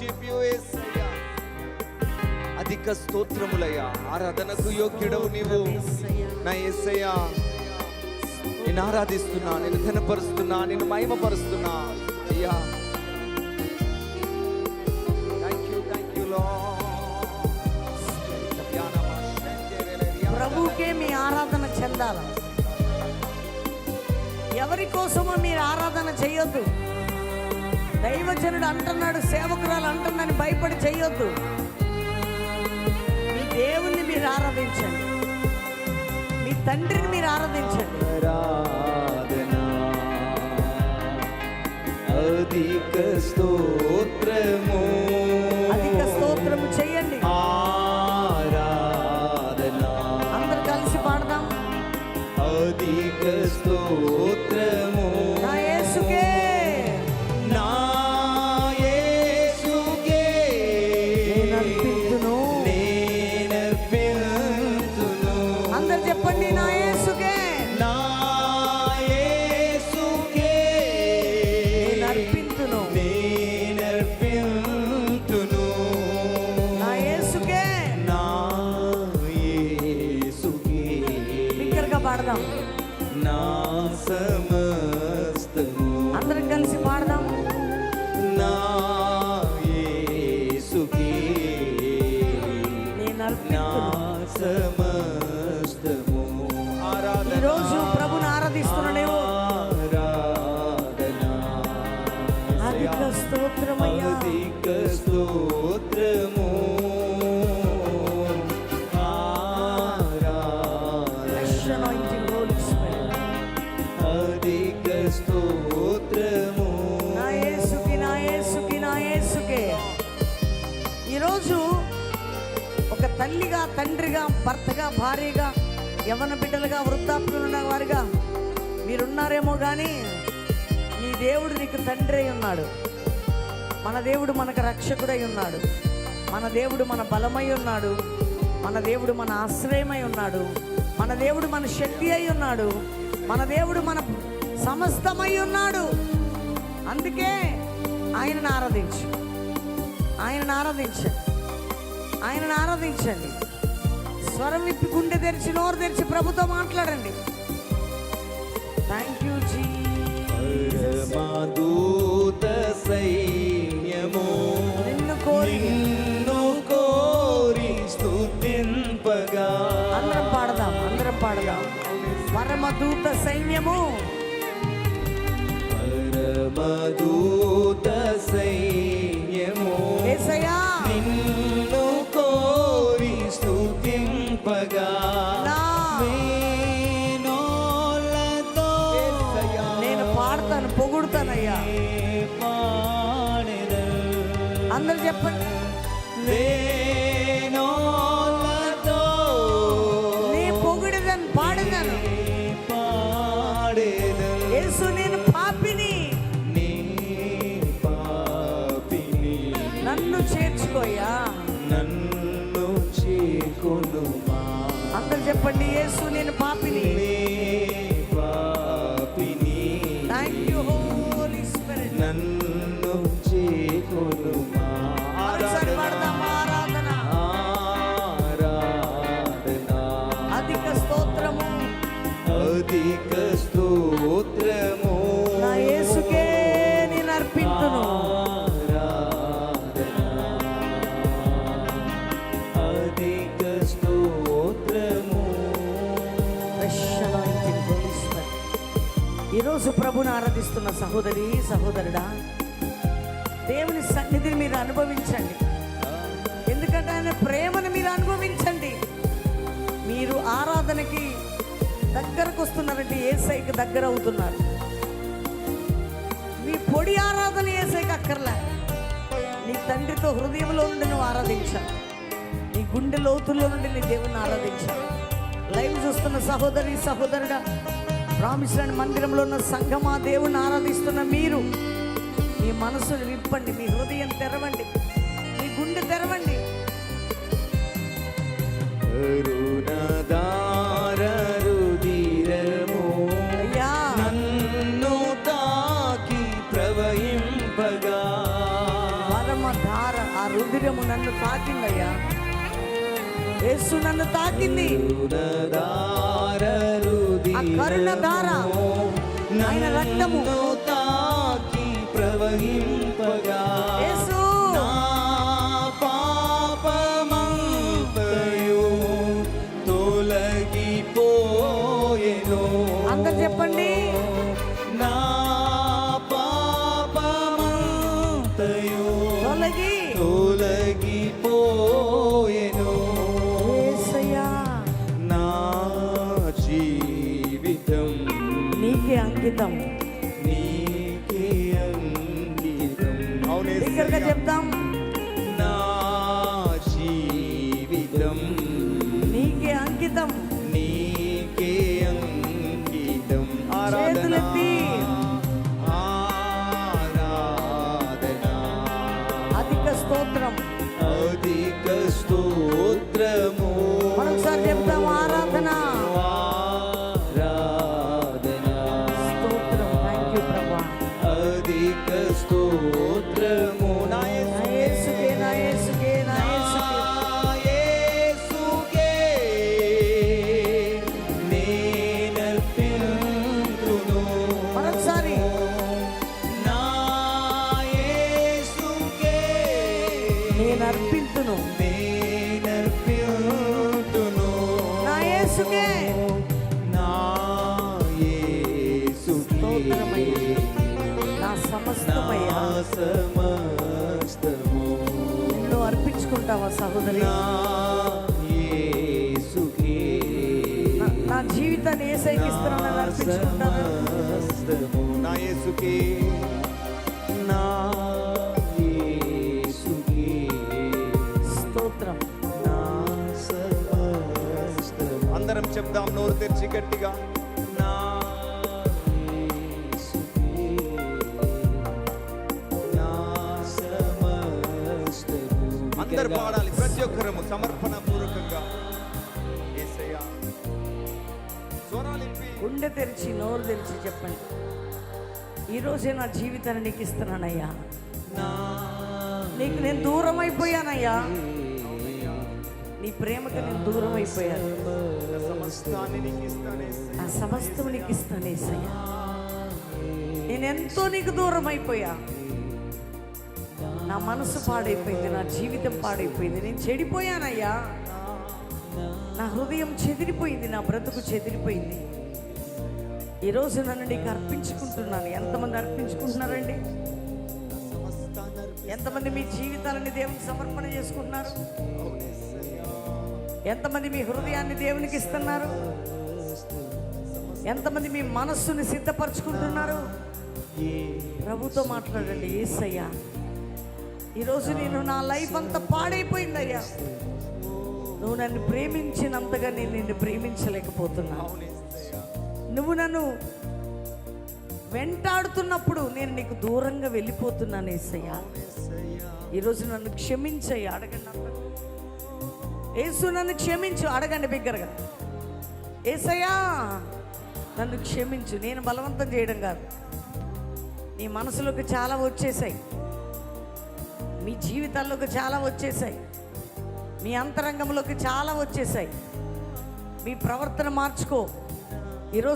Worship you యేసయ్యా అధిక స్తోత్రములయ్యా ఆరాధనకు యోగ్యుడవు నీవు. నా యేసయ్యా నేను ఆరాధిస్తున్నా నేను ఘనపరుస్తున్నా నేను మహిమపరుస్తున్నా. అయ్యా. థ్యాంక్ యూ థ్యాంక్ యూ మీ ఆరాధన చెందాల? ఎవరి కోసమో మీరు ఆరాధన చేయొద్దు. దైవజనుడు అంటున్నాడు సేవకురాలు అంటుందని భయపడి చేయొద్దు. మీ దేవుణ్ణి మీరు ఆరాధించండి. మీ తండ్రిని మీరు ఆరాధించండి. అధిక స్తోత్రము. అధిక స్తోత్రము చేయండి. ఆరాధనా. అందరు కలిసి పాడదాం. అధిక స్తోత్రము చెప్పండి నా యేసుకే. నా యేసుకే. నేను అర్పింతును నేనర్పింతును. నా యేసుకే. నా యేసుకే. బిగ్గరగా పాడదాం. నా సమస్తము. అందరం కలిసి పాడదాం. ఆరాధిస్తున్నాడేమో అధిక స్తోత్రమయ్యా. అధిక స్తోత్రము. అధిక స్తోత్రము. నా యేసుకి నా యేసుకి నా యేసుకే. ఈరోజు ఒక తల్లిగా తండ్రిగా భర్తగా భార్యగా యవన బిడ్డలుగా వృద్ధాప్యం ఉన్న వారిగా మీరున్నారేమో కానీ నీ దేవుడు నీకు తండ్రి అయి ఉన్నాడు. మన దేవుడు మనకు రక్షకుడై ఉన్నాడు. మన దేవుడు మన బలమై ఉన్నాడు. మన దేవుడు మన ఆశ్రయమై ఉన్నాడు. మన దేవుడు మన శక్తి అయి ఉన్నాడు. మన దేవుడు మన సమస్తమై ఉన్నాడు. అందుకే ఆయనను ఆరాధించు. ఆయనను ఆరాధించండి ఆయనను ఆరాధించండి. స్వరం విప్పి గుండె తెరిచి నోరు తెరిచి ప్రభుతో మాట్లాడండి. థ్యాంక్ యూ జీ పరమదూత సైన్యము నిన్ను కోరి నిన్ను కోరి స్తుతింపగా అందరం పాడదాం అందరం పాడదాం పరమదూత సైన్యము పరమదూత అందరు చెప్పండి. వేణోలతో నీ పొగిడిదను పాడిదను పాడెదను. యేసు నేను పాపిని. నీ పాపిని. నన్ను చేర్చుకోయా నన్ను అందరు చెప్పండి యేసు నేను పాపిని. అధిక స్తోత్రము. నా యేసుకే నేను అర్పింతును. అధిక స్తోత్రము. ఈరోజు ప్రభుని ఆరాధిస్తున్న సహోదరి సహోదరుడా దేవుని సన్నిధిని మీరు అనుభవించండి. ఎందుకంటే ఆయన ప్రేమను మీరు అనుభవించండి. మీరు ఆరాధనకి దగ్గరకు వస్తున్నారంటే ఏసైకి దగ్గర అవుతున్నారు మీ పొడి ఆరాధన ఏసైకి అక్కర్లే. నీ తండ్రితో హృదయంలో నుండి నువ్వు ఆరాధించాలి నీ గుండె లోతుల్లో నుండి నీ దేవుని ఆరాధించాలి లైవ్ చూస్తున్న సహోదరి సహోదరుడా రామేశ్వరం మందిరంలో ఉన్న సంఘమా దేవుని ఆరాధిస్తున్న మీరు మీ మనసును విప్పండి మీ హృదయం తెరవండి మీ గుండె తెరవండి. పరమ ధార ఆ రుధిరము నన్ను తాకిందయ్యా. యేసు నన్ను తాకింది. ఆ కరుణధార, ఆయన రక్తము. తాకి ప్రవహింపగా. అంకితం. దగ్గరగా చెప్తాం నా జీవితం నీకే అంకితం నీకే అంకితం. చేతులెత్తి. అధిక స్తోత్రం. అధిక స్తోత్రము. నా సమస్తమయ్యా. నిన్ను అర్పించుకుంటావా సహోదరి? నా యేసుకే. నా- నా జీవితాన్ని అర్పించుకుంటాను నా యేసుకే. నా స్తోత్రం. అందరం చెప్దాం నోరు తెరిచి గట్టిగా. అందరు పాడాలి. ప్రతి ఒక్కరము సమర్పణ పూర్వకంగా గుండె తెరిచి నోరు తెరిచి చెప్పండి. ఈరోజే నా జీవితాన్ని నీకు ఇస్తున్నానయ్యా. నా నీకు నేను దూరం అయిపోయానయ్యా నీ ప్రేమకి నేను దూరం అయిపోయాను. ఆ సమస్తం నీకు ఇస్తాను ఏసయ్యా. నేను ఎంతో నీకు దూరం అయిపోయా నా మనసు పాడైపోయింది నా జీవితం పాడైపోయింది నేను చెడిపోయానయ్యా. నా హృదయం చెదిరిపోయింది నా బ్రతుకు చెదిరిపోయింది. ఈరోజు నన్ను నీకు అర్పించుకుంటున్నాను. ఎంతమంది అర్పించుకుంటున్నారండి? ఎంతమంది మీ జీవితాలని దేవునికి సమర్పణ చేసుకుంటున్నారు? ఎంతమంది మీ హృదయాన్ని దేవునికి ఇస్తున్నారు? ఎంతమంది మీ మనస్సుని సిద్ధపరచుకుంటున్నారు? ప్రభుతో మాట్లాడండి ఏసయ్యా ఈరోజు నేను నా లైఫ్ అంతా పాడైపోయిందయ్యా. నువ్వు నన్ను ప్రేమించినంతగా నేను నిన్ను ప్రేమించలేకపోతున్నా. నువ్వు నన్ను వెంటాడుతున్నప్పుడు నేను నీకు దూరంగా వెళ్ళిపోతున్నాను ఏసయ్యా ఈరోజు నన్ను క్షమించయ్యా అడగండి ఏసు నన్ను క్షమించు అడగండి బిగ్గరగా. ఏసయ్యా నన్ను క్షమించు నేను బలవంతం చేయడం కాదు. నీ మనసులోకి చాలా వచ్చేసాయి. మీ జీవితాల్లోకి చాలా వచ్చేసాయి మీ అంతరంగంలోకి చాలా వచ్చేసాయి మీ ప్రవర్తన మార్చుకో. ఈరోజు